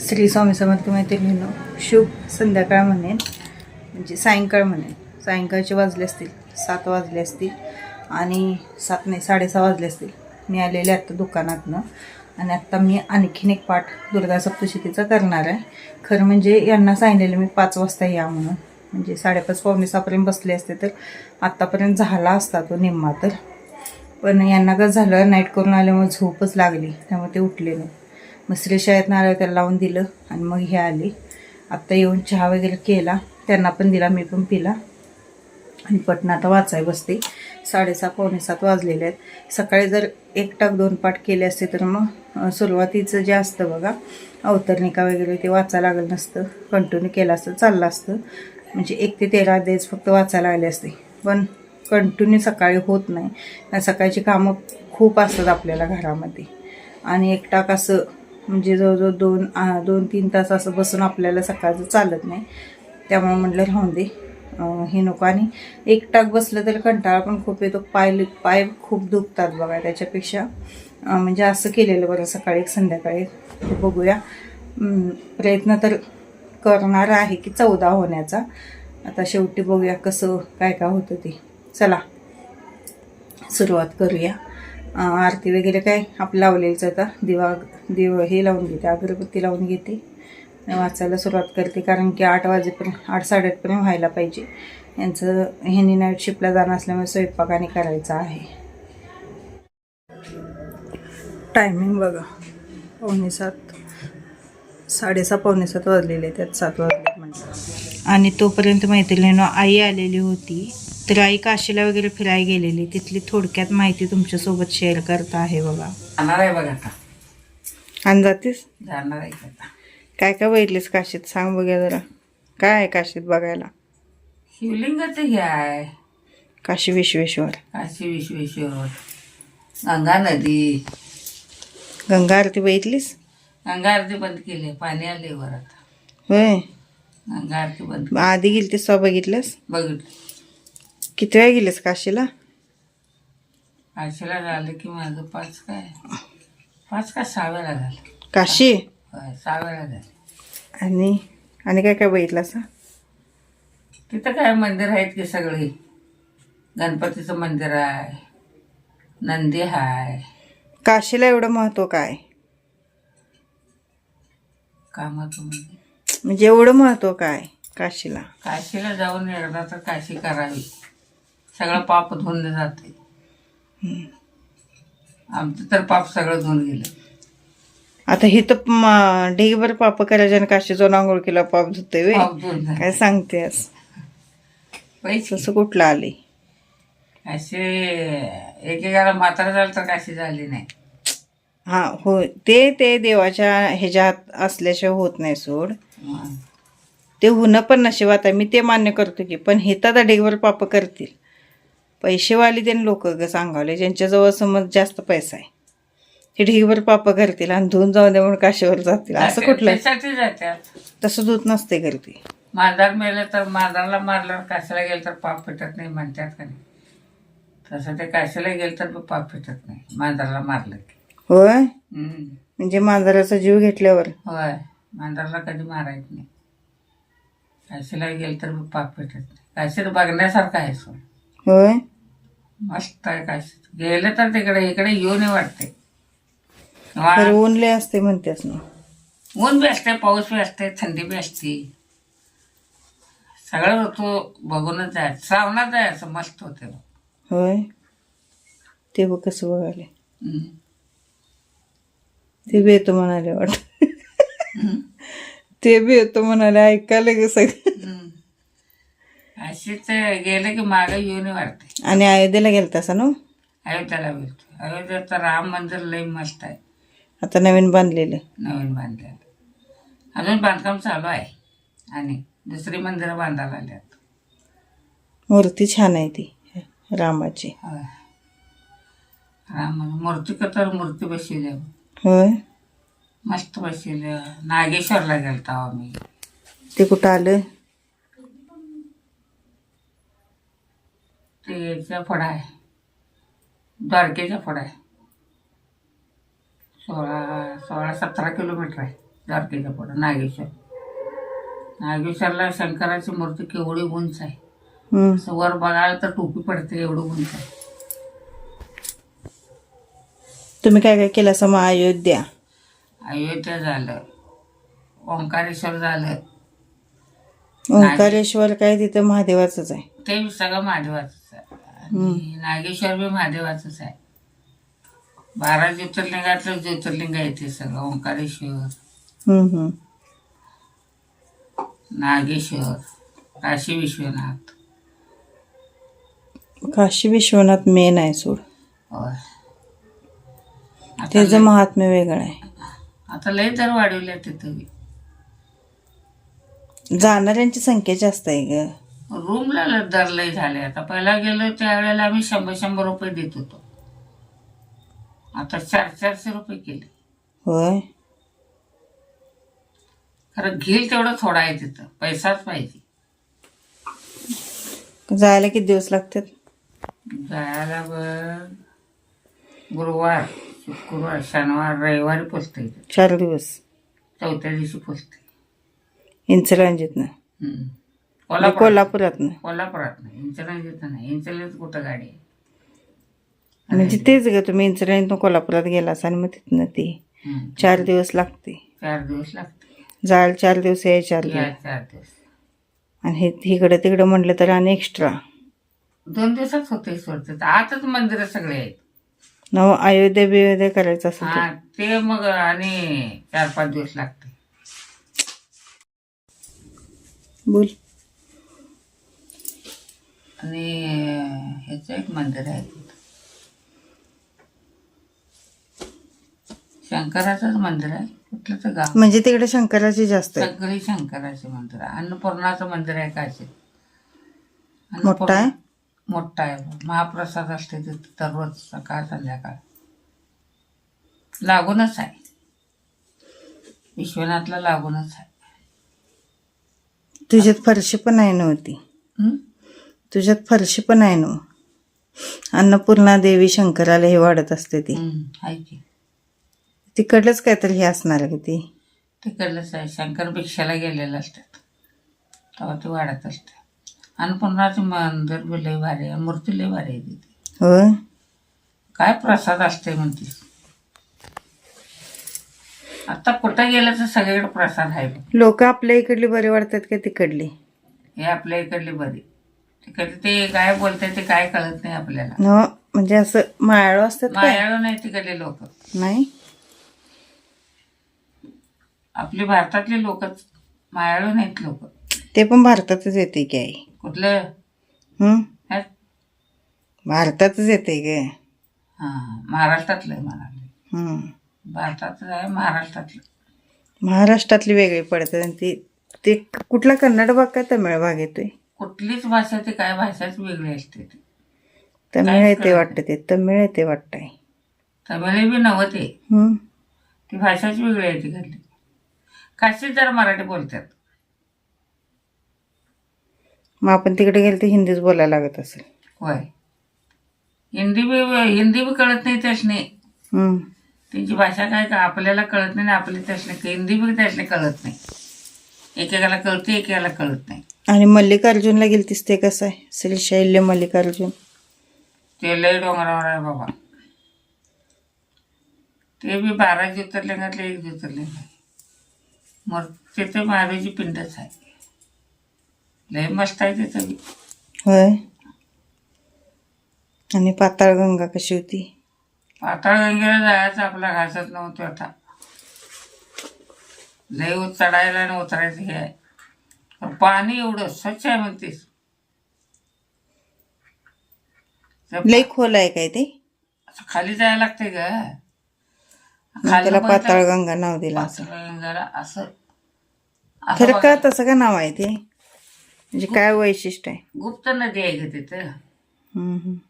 श्री स्वामी समर्थ मैत्रिणींनो शुभ संध्याकाळ म्हणेन. म्हणजे सायंकाळ म्हणेन. सायंकाळचे वाजले असतील सात वाजले असतील आणि सात नाही साडेसहा वाजले असतील. मी आलेले आत्ता दुकानातनं आणि आत्ता मी आणखीन एक पाठ दुर्गा सप्तशतीचा करणार आहे. खरं म्हणजे यांना सांगितलेलं मी पाच वाजता या म्हणून. म्हणजे साडेपाच पावणे सहापर्यंत बसले असते तर आत्तापर्यंत झाला असता तो निम्मा तर. पण यांना का झालं नाईट करून आल्यामुळे झोपच लागली त्यामुळे ते उठले नाही. मग श्री शाळेतनं त्याला लावून दिलं आणि मग हे आले. आत्ता येऊन चहा वगैरे केला. त्यांना पण दिला मी पण पिला. आणि पटणं आता वाचाय बसते. साडेसहा पावणे सात वाजलेले आहेत. सकाळी जर एक टाक दोन पाठ केले असते तर मग सुरुवातीचं जे असतं बघा अवतरणिका वगैरे ते वाचायला लागलं नसतं. कंटिन्यू केलं असतं चाललं असतं. म्हणजे एक ते तेरा अध्यायच फक्त वाचायला लागले असते. पण कंटिन्यू सकाळी होत नाही. सकाळची कामं खूप असतात आपल्याला घरामध्ये. आणि एक टाक असं म्हणजे जवळजवळ दोन दोन तीन तास असं बसून आपल्याला सकाळचं चालत नाही. त्यामुळे म्हटलं राहून दे. हे नको. आणि एक टाक बसलं तर कंटाळा पण खूप येतो. पाय पाय खूप दुखतात बघा त्याच्यापेक्षा. म्हणजे असं केलेलं बरं सकाळी एक संध्याकाळी. बघूया. प्रयत्न तर करणार आहे की चौदा होण्याचा. आता शेवटी बघूया कसं काय काय होतं ते. चला सुरुवात करूया. आरती वगैरे काय आपलं लावलेलंच आता. दिवा दिव हे लावून घेते अगरबत्ती लावून घेते. वाचायला सुरुवात करते कारण की आठ वाजेपर्यंत आठ साडेआठपर्यंत व्हायला पाहिजे. यांचं ह्यांनी नाईट शिफ्टला जाणं असल्यामुळे स्वयंपाक आणि करायचा आहे. टायमिंग बघा. पावणे सात साडेसहा पावणे सात वाजलेले त्यात सात वाजले म्हणजे. आणि तोपर्यंत मैत्रिणीनं आई आलेली होती. तर आई काशीला वगैरे फिरायला गेलेली. तिथली थोडक्यात माहिती तुमच्यासोबत शेअर करता आहे बघा. जाणार आहे बघा आता. आणि जातीस? जाणार आहे आता. काय काय बघितलीस काशीत? सांग बघूया जरा. काय आहे काशीत बघायला? शिवलिंगाचं हे आहे. काशी विश्वेश्वर. काशी विश्वेश्वर. गंगा नदी. गंगा आरती बघितलीस? गंगा आरती बंद केली. पाणी आले वर आता. होय. गंगा आरती बंद आधी गेली ते स्व बघितलंस? बघितलं. किती वेळा गेलीस काशीला? काशीला झालं की माझं पाच काय? पाच का सहा वेळा झालं. काशी? होय सहा वेळा झालं. आणि? आणि काय काय बघितलं असं तिथं काय मंदिर आहेत की सगळी? गणपतीचं मंदिर आहे नंदी आहे काशीला एवढं महत्त्व काय? कामाचं मंदिर. म्हणजे एवढं महत्त्व काय काशीला? काशीला जाऊन एकदा तर काशी करावी. सगळं पाप धुवून जाते. आमचं तर पाप सगळं धुवून गेलं. आता हे तर ढेगभर पाप करायचे आणि काशी जाऊन आंघोळ केला पाप धुते वे पाप धुवून काय जाते सांगतेस? पैसे तसं कुठलं आले? असे एकेकाला म्हातारा झालं तर काशी झाली नाही. हा हो ते ते देवाच्या ह्याच्यात असल्याशिवाय होत नाही सोड. हं. ते होणं पण नशिबात आहे. मी ते मान्य करतो की पण हे तर ढेगभर पाप करतील. पैसेवाली त्यांनी लोक ग सांगावले ज्यांच्याजवळ समज जास्त पैसा आहे. ते ढेगभर पाप करतील आणि धुवून जाऊ दे म्हणून काशीवर जातील. असं कुठलं? त्यासाठी जात्यात. तसं दूध नसते करते मांजर मेलं तर मांजराला मारल्यावर काशीला गेलं तर पाप फिटत नाही म्हणतात का नाही? तसं ते काशीला गेलं तर पाप फिटत नाही मांजराला मारलं की. होय? हं. म्हणजे मांजराचा जीव घेतल्यावर? होय मांजराला कधी मारायचं नाही. काशीला गेलं तर पाप फिटत नाही. काशीला बघण्यासारखं आहे सोड. होय? मस्त आहे काशीत गेलं तर तिकडे इकडे येऊन वाटते. तर ऊनले असते म्हणतेस ना. ऊन बी असते पाऊस बी असते थंडी बी असते. सगळं ऋतू बघूनच जायचं श्रावणात जायचं मस्त होते. होय? ते बघ कसं बघाले हम्म. ते बी येतो म्हणाले वाट. ते बी येतो म्हणाले ऐकायला ग सगळं. हम्म. अशीच गेलं की मागं येऊन वाटते आणि अयोध्येला गेलं तसा ना? अयोध्याला भेटतो अयोध्येचं राम मंदिर लई मस्त आहे. आता नवीन बांधलेलं. नवीन बांधलेलं. अजून बांधकाम चालू आहे. आणि दुसरी मंदिरं बांधायला आल्यात. मूर्ती छान आहे ती रामाची. होय. राम मूर्ती तर मूर्ती बसवली. आहे. होय. मस्त बसवली. नागेश्वरला गेलतो आम्ही. ते कुठं आलं? त्याच्या पुढं आहे. द्वारकेच्या पुढं आहे. सोळा सोळा सतरा किलोमीटर आहे द्वारकेच्या पुढं नागेश्वर. नागेश्वरला शंकराची मूर्ती केवढी उंच आहे. असं वर बघायला तर टोपी पडते एवढं उंच आहे. तुम्ही काय काय केलं असं मग अयोध्या? अयोध्या झालं. ओंकारेश्वर झालं. ओंकारेश्वर काय तिथं महादेवाचंच आहे. ते सगळं महादेवाचंच आहे. आणि नागेश्वर बी महादेवाचंच आहे. बारा ज्योतिर्लिंगातलं ज्योतिर्लिंग आहे ते सगळं ओंकारेश्वर. हम्म, हम्म. नागेश्वर काशी विश्वनाथ. काशी विश्वनाथ मेन आहे सोड. त्याचं महात्म्य वेगळं आहे. आता लय दर वाढवल्या तिथं जाणाऱ्यांची संख्या जास्त आहे ग. रूमला दर लय झाले. आता पहिला गेलो त्यावेळेला आम्ही शंभर शंभर रुपये देत होतो. आता चार चारशे रुपये केले. होय? खरं घेईल तेवढं थोडा आहे तिथं. पैसाच पाहिजे. जायला किती दिवस लागतात? जायला बर गुरुवार शुक्रवार शनिवार रविवारी पोचते चार दिवस. चौथ्या दिवशी पोचते इंचलंजीतनं हम्म. कोल्हापूर कोल्हापुरातनं. कोल्हापुरात नाही इंचलंजीत नाही. इंचलंजीत कुठं गाडी आहे? म्हणजे तेच ग तुम्ही इंचलंजीतनं कोल्हापुरात गेलास आणि मग तिथनं ती. चार दिवस लागते. चार दिवस लागते. जायला चार दिवस याय चार या दिवस. चार दिवस. आणि हे इकडं तिकडं म्हटलं तर आणि एक्स्ट्रा दोन दिवसात होते सोडते आताच मंदिर सगळे आहेत. नव अयोध्या बियोध्या करायचं असं हा ते मग आणि चार पाच दिवस लागते. बोल. आणि ह्याचं एक मंदिर आहे. शंकराचंच मंदिर आहे. कुठलं तर गाव. म्हणजे तिकडे शंकराची जास्त आहे. सगळी शंकराचे मंदिर आहे. अन्नपूर्णाचं मंदिर आहे काशीत मोठं आहे? मोठा आहे. महाप्रसाद असते तिथे दररोज सकाळ संध्याकाळ. लागूनच आहे. विश्वनाथला लागूनच आहे. तुझ्यात फरशी पण आहे नव्हती. हं? तुझ्यात फरशी पण आहे ना अन्नपूर्णा देवी शंकराला हे वाढत असते ती. हं, आहे की. तिकडलंच काहीतरी हे असणार आहे का ती? तिकडलंच आहे. शंकर भिक्षाला गेलेलं असतात. तेव्हा ते वाढत असते. अन्नपूर्णाचं मंदिर बी लय भारी आहे. मूर्ती लय भारी आहे तिथे. होय? काय प्रसाद असते म्हणतीस आता कुठं गेलं तर सगळीकडे प्रसाद आहे बघ. लोक आपल्या इकडली बरी वाटतात का तिकडली? हे आपल्या इकडली बरी. तिकडे ते काय बोलतात ते काय कळत नाही आपल्याला. न म्हणजे असं मायाळू असतात काय? मायाळू नाही तिकडले लोक. नाही? आपली भारतातले लोकच मायाळू नाहीत लोक. ते पण भारतातच येते की आई. कुठलं? हं? भारतातच येते ग. हा महाराष्ट्रातलं आहे म्हणाले. हं. भारतातलं आहे महाराष्ट्रातलं. महाराष्ट्रातली वेगळी पडतात आणि ती ते कुठला कन्नड भाग का तमिळ भाग येतोय? कुठलीच भाषा ती काय भाषाच वेगळी असते ती. तमिळ येते वाटतं ते. तमिळ येते वाटतंय. तमिळ बी नव्हते हं? ती भाषाच वेगळी आहे तिकडली काशीत जरा मराठी बोलतात. मग आपण तिकडे गेलो तर हिंदीच बोलायला लागत असेल. होय. हिंदी बी हिंदी बी कळत नाही त्यासने. हं. त्यांची भाषा काय का आपल्याला कळत नाही आणि आपली त्यासने हिंदी बी त्यासने कळत नाही. एकेकाला कळते एकेकाला कळत नाही. आणि मल्लिकार्जुनला गेलतीस ते कसं आहे? श्रीशैल्य मल्लिकार्जुन. ते लय डोंगरावर आहे बाबा. ते बी बारा ज्योतिर्लिंगातले एक ज्योतिर्लिंग आहे मग तिथे महादेवची पिंडच आहे. लय मस्त आहे तिथं बी. होय? आणि पाताळगंगा कशी होती? पाताळगंगेला जायचं आपला घासत नव्हतं आता. लय चढायला आणि उतरायचं हे आहे. पण एवढं स्वच्छ आहे म्हणतेस. ते लई खोल आहे काय ते? असं खाली जायला लागते ग. मग त्याला पाताळगंगा नाव दिलं असं. पाताळगंगाला असं. असं खरं का. तसं का नाव आहे ते? म्हणजे काय वैशिष्ट्य आहे? गुप्त नदी आहे ग तिथं.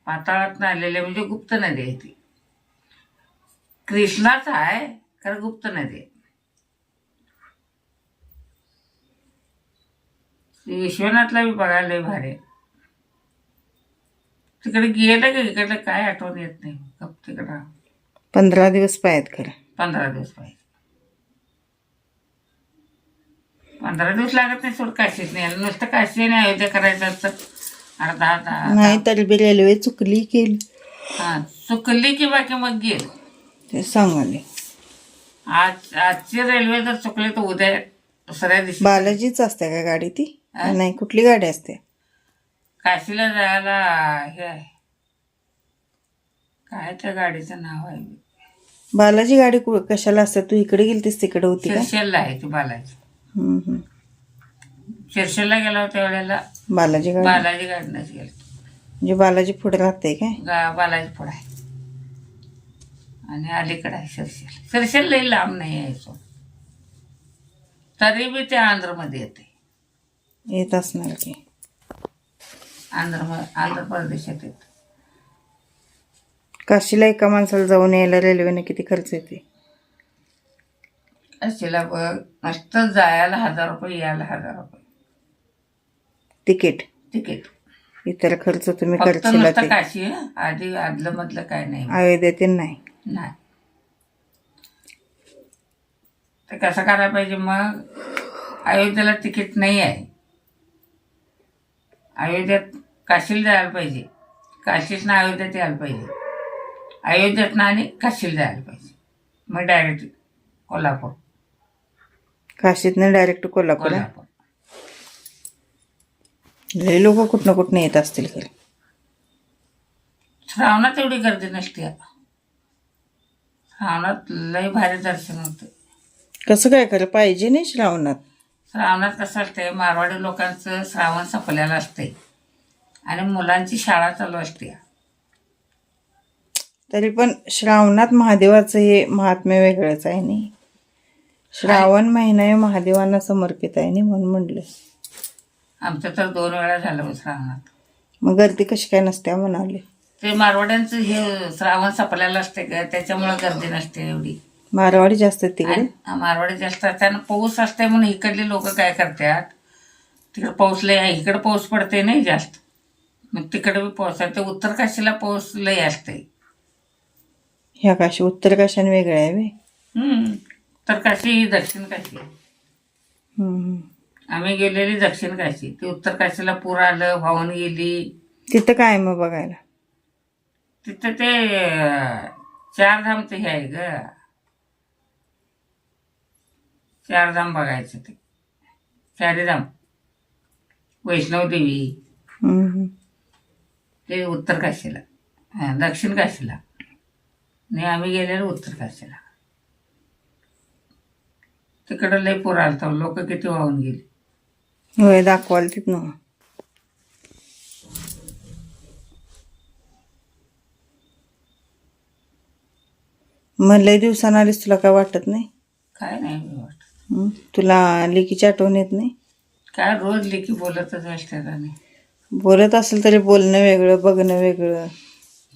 पाताळात आलेले म्हणजे गुप्त नदी आहे ती. कृष्णाच आहे खरं गुप्त नदी आहे ती विश्वनाथला बी बघायला लय भारी. तिकडे गेलं का इकडलं काय आठवण येत नाही. गप तिकडं पंधरा दिवस पाहिजेत खरं. पंधरा दिवस पाहिजे पंधरा दिवस लागत नाही सोड काशीच नाही नुसतं काशी आणि अयोध्या करायचं तर अर्धा अर्धा नाही तरी बी रेल्वे चुकली केली हा चुकली की बाकी मग गेल. ते सांगाले. आज आजची रेल्वे जर चुकली तर उद्या दुसऱ्या दिवशी. बालाजीच असते का गाडी ती? हा? नाही कुठली गाडी असते? काशीला जायला हे आहे. काय त्या गाडीचं नाव आहे? बालाजी गाडी कु- कशाला असते? तू इकडे गेलतीस तिकडे होती का? शिरशेलला आहे ती बालाजी. हम्म, हम्म. शिरशेलला गेला होत्या वेळेला बालाजी गाडी? बालाजी गाडीनंच गेलो. म्हणजे बालाजी पुढे राहते काय? गा बालाजी पुढं आहे. आणि अलीकडे आहे शिरशेल. शिरशेल लई लांब नाही आहे सो तरी बी ते आंध्रमध्ये येते. येत असणार की आंध्र आंध्र प्रदेशात येते. काशीला एका माणसाला जाऊन यायला रेल्वेने किती खर्च येते? काशीला बघ नुसतं जायला हजार रुपये यायला हजार रुपये. तिकीट? तिकीट. इतर खर्च तुम्ही फक्त करशील नुसतं ते काशी हं. आधी आदलं मधलं काय नाही. अयोध्येतील नाही. नाही. ते कसं करायला पाहिजे मग? अयोध्येला तिकीट नाही आहे. अयोध्येत काशीला जायला पाहिजे. काशीतनं अयोध्येत यायला पाहिजे. अयोध्येतनं आणि काशीला जायला पाहिजे. मग डायरेक्ट कोल्हापूर. काशीतनं डायरेक्ट कोल्हापूर. कोल्हापूर. लय लोक कुठनं कुठनं येत असतील खरं श्रावणात एवढी गर्दी नसते आता. श्रावणात लय भारी दर्शन होतं. कसं काय खरं पाहिजे नाही श्रावणात? श्रावणात कसं असते मारवाडी लोकांचं श्रावण संपलेलं असते आणि मुलांची शाळा चालू असते तरी पण श्रावणात महादेवाचं हे महात्म्य वेगळंच आहे नाही श्रावण महिना हे महादेवांना समर्पित आहे नाही म्हणून म्हटलं. आमचं तर दोन वेळा झालं बघ श्रावणात. मग गर्दी कशी काय नसते म्हणाले. ते मारवाड्यांचं हे श्रावण संपलेलं असते ग त्याच्यामुळं गर्दी नसते एवढी. मारवाडी जास्त आहेत तिकडे. आणि मारवाडी जास्त त्यांना पाऊस असते म्हणून इकडले लोक काय करतात? तिकडे पाऊस लय आहे. इकडे पाऊस पडते नाही जास्त. मग तिकडे बी पाऊस आहे. ते उत्तर काशीला पाऊस लय असते ह्या काशी उत्तर काशाने वेगळ्या आहे बे. हम्म. तर काशी दक्षिण काशी. हम्म. आम्ही गेलेली दक्षिण काशी. ती उत्तर काशीला पूर आलं वाहून गेली. तिथं काय आहे मग बघायला? तिथं ते अं, चारधामचं हे आहे ग. चारधाम बघायचं ते. चारीधाम. वैष्णवदेवी. ते उत्तर काशीला. हा, दक्षिण काशीला. आणि आम्ही गेलेलो उत्तर काशीला. तिकडं लय पूर आलता. लोक किती वाहून गेली. होय दाखवाल तिथनं. मग लय दिवसानं आलीस तुला काय वाटत नाही? काय नाही मी वाटत हं? तुला लेकीची आठवण येत नाही? काय रोज लेकी बोलतच असतात आणि बोलत असेल तरी बोलणं वेगळं बघणं वेगळं.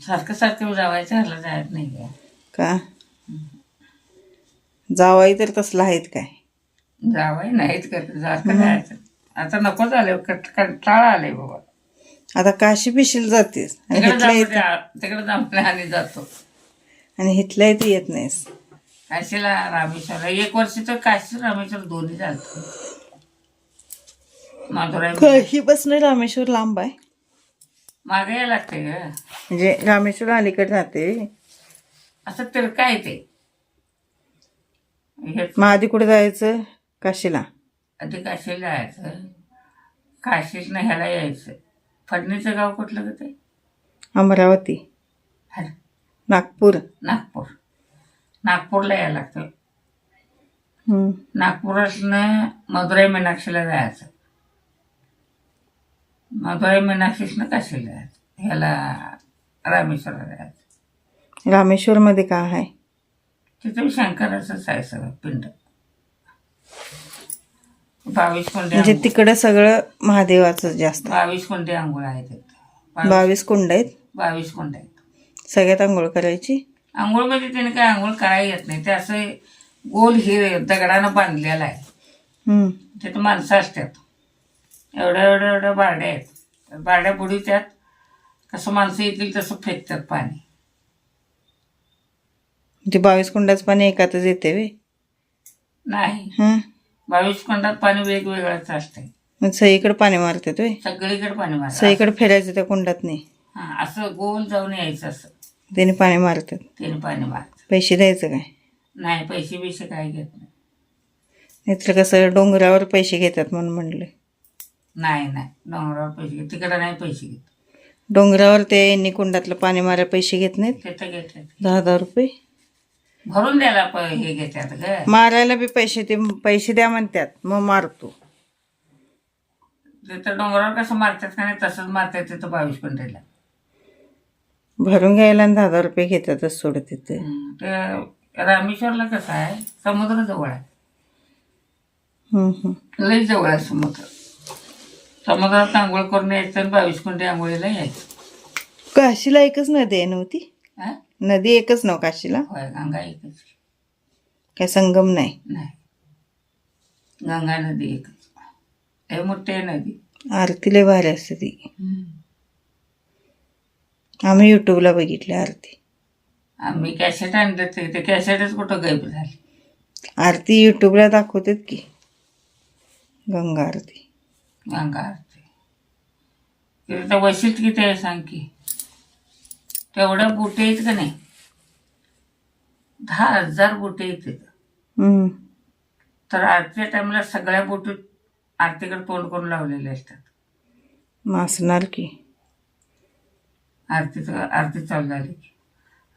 सारखं सारखं जावायचं ह्याला जायत नाही का? का? जावाई तर तसला आहेत काय? जावाय नाहीत करत सारखं जायचं. आता नको झाले कंटाळा आले बाबा. आता काशी पिशील जातेस आणि तिकडे जांभल्या आणि जातो. आणि हिथल्या इथे येत नाहीस. काशीला रामेश्वर एक वर्ष तर काशी रामेश्वर दोन्ही झालं. माधुराई काही बसणं रामेश्वर लांब आहे. मागे यायला लागते ग. म्हणजे रामेश्वर अलीकडे राहते असं तिरका आहे ते. हे मग आधी कुठे जायचं? काशीला. आधी काशीला जायचं. काशीतनं ह्याला यायचं. फडणीचं गाव कुठलं ग ते? अमरावती. नागपूर. नागपूर. नागपूरला यायला लागतं. हं. नागपुरातनं मदुराई मीनाक्षीला जायचं. मदुराई मीनाक्षीतनं काशीला जायचं. ह्याला रामेश्वरला जायचं. रामेश्वरमध्ये काय आहे? तिथे शंकराचंच आहे सगळं पिंड. बावीस कोंडे म्हणजे आंघोळ- तिकडं सगळं महादेवाचं जास्त बावीस कोंडे आंघोळ आहेत तिथं. बावीस बावीस कुंड आहेत? बावीस कोंडे आहेत. सगळ्यात आंघोळ करायची? आंघोळ म्हणजे त्याने काय आंघोळ करायला येत नाही. ते असं गोल हे दगडानं बांधलेलं आहे. तिथं माणसं असतात. एवढ्या एवढ्या एवढ्या बारड्या आहेत. बारड्या बुडीतात. कसं माणसं येतील तसं फेकतात पाणी. म्हणजे बावीस कुंडाचं पाणी एकातच येते वे नाही. हं? बावीस कुंडात पाणी वेगवेगळंच असतंय. मग सईकडे पाणी मारतात होय सगळीकडे पाणी मार सईकडे फिरायचं त्या कुंडात नाही हा असं गोल जाऊन यायचं असं. त्याने पाणी मारतात. त्याने पाणी मार पैसे द्यायचं काय? नाही पैसे बिसे काय घेत नाही. नाहीतर कसं डोंगरावर पैसे घेतात म्हणून म्हणलं. नाही नाही. डोंगरावर पैसे घेत तिकडे नाही पैसे घेत. डोंगरावर ते यांनी कुंडातलं पाणी मारायला पैसे घेत नाहीत? तिथं घेतात. दहा दहा रुपये? भरून द्यायला प हे घेतात ग. मारायला बी पैसे ते पैसे द्या म्हणतात मग मारतो. तिथं डोंगरावर कसं मारतात का नाही तसंच मारतात तिथं बावीस कुंडीला भरून घ्यायला आणि दहा दहा रुपये घेतातच सोड तिथे. हम्म. ते रामेश्वरला कसं आहे? समुद्र जवळ आहे. हम्म, हम्म. लई जवळ आहे समुद्र. समुद्रात आंघोळ करून यायचं आणि बावीस कुंडी आंघोळीला यायचं. काशीला एकच नदी आहे नव्हती हा? नदी एकच नव काशीला? होय गंगा एकच. काय संगम नाही? नाही. गंगा नदी एकच. हे मोठी आहे नदी. आरती लय भारी असते ती. आम्ही युट्यूबला बघितली आरती. आम्ही कॅसेट आणलं ते ते कॅसेटच कुठं गायब झाली? आरती युट्यूबला दाखवतात की. गंगा आरती. गंगा आरती. तिथं वैशिष्ट किती आहे सांग की. तेवढ्या बोटी आहेत का नाही? दहा हजार बोटी आहेत तिथं. हम्म. तर आरतीच्या टाइमला सगळ्या बोटी आरतीकडे तोंड करून लावलेले असतात. मग असणार की. आरतीचं आरती चालू झाली.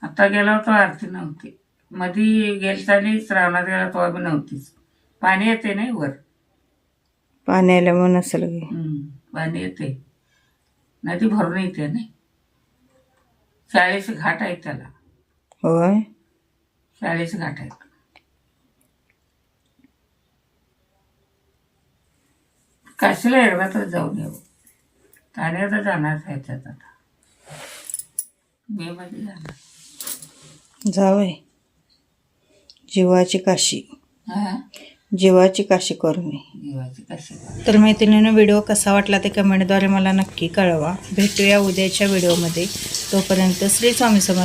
आता गेला होता आरती नव्हती. मधी गेलतानी श्रावणात गेला तेव्हा बी नव्हतीच. पाणी येते नाही वर. मग नसेल गे. हम्म, पाणी येते नदी भरून येते नाही. चाळीस घाट आहेत त्याला. होय? चाळीस घाट आहेत. काशीला एकदा तर जाऊन येऊ? तर जाणार आहे त्यात आता. जावय जीवाची काशी. जीवाची काशी जीवाची कशी तर मैत्रिणीनं व्हिडिओ कसा वाटला ते कमेंटद्वारे मला नक्की कळवा. भेटूया उद्याच्या व्हिडिओमध्ये. तोपर्यंत श्री स्वामी समर्थ